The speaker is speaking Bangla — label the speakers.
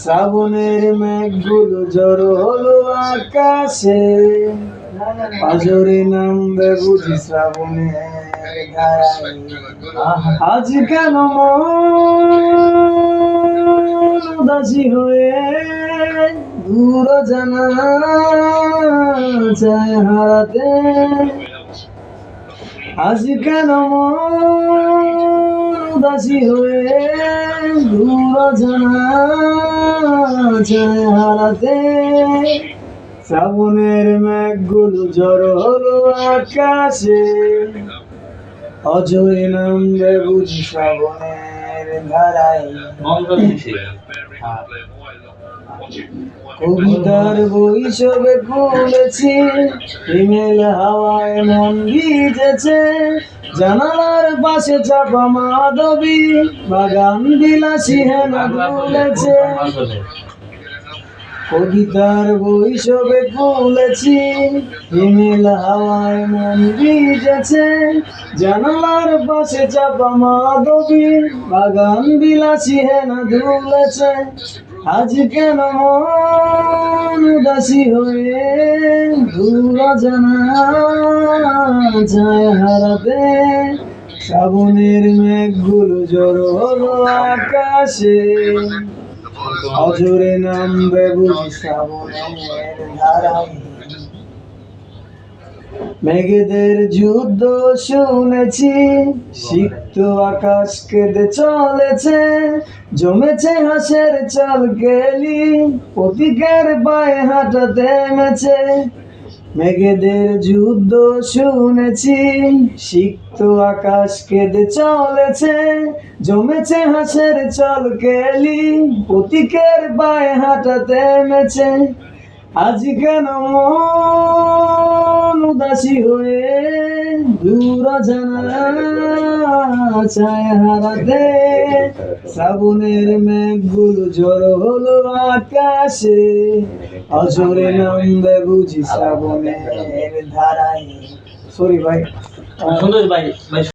Speaker 1: শ্রাবণের মেঘগুলো জড়ো হলো আকাশে। আজরে নামবে বুঝি শ্রাবণের ধারায় আজ কেন উদাসী হয়ে দূর জানা চায় হারাতে? আজ কেন মন উদাসী হয়ে দূর জানা হারাতে। শ্রাবণের মেঘগুলো জড়ো হলো আকাশে। অজয় নামবে বুঝি শ্রাবণের ধারায়। কবিতার বই সবে খুলেছি হিমেল হাওয়ায় মন ভিজেছে। জানালার পাশে চাপা মাধবী বাগান বিলাসী হেন দুলেছে কবিতার বই সবে খুলেছি হিমেল হাওয়ায় মন ভিজেছে। জানালার পাশে চাপা মাধবী বাগান বিলাসী হেন দুলেছে আজ কেন মন উদাসী হয়ে দূর জানা যায় হারাতে? শ্রাবণের মেঘগুলো জড়ো আকাশে। অজরে নামবে বুঝি শ্রাবণের মেঘেদের যুদ্ধ শুনেছি, সিক্ত আকাশ কেঁদে চলেছে, জমেছে হাসের চাল গেলি প্রতীকের পায়ে হাঁটা মেছে মেঘেদের যুদ্ধ শুনেছি, সিক্ত আকাশ কেঁদে চলেছে, জমেছে হাসের চল কেলি, প্রতীকের পায়ে হাঁটাতে মেছে আজ কেন উদাসী হয়ে দূর জানা চায় হারাতে। শ্রাবণের মেঘগুলো জড়ো হলো আকাশে। অজরে নামবে বুঝি সাবুনের ধারায়। সরি ভাই।
Speaker 2: সন্তোষ ভাই। ভাই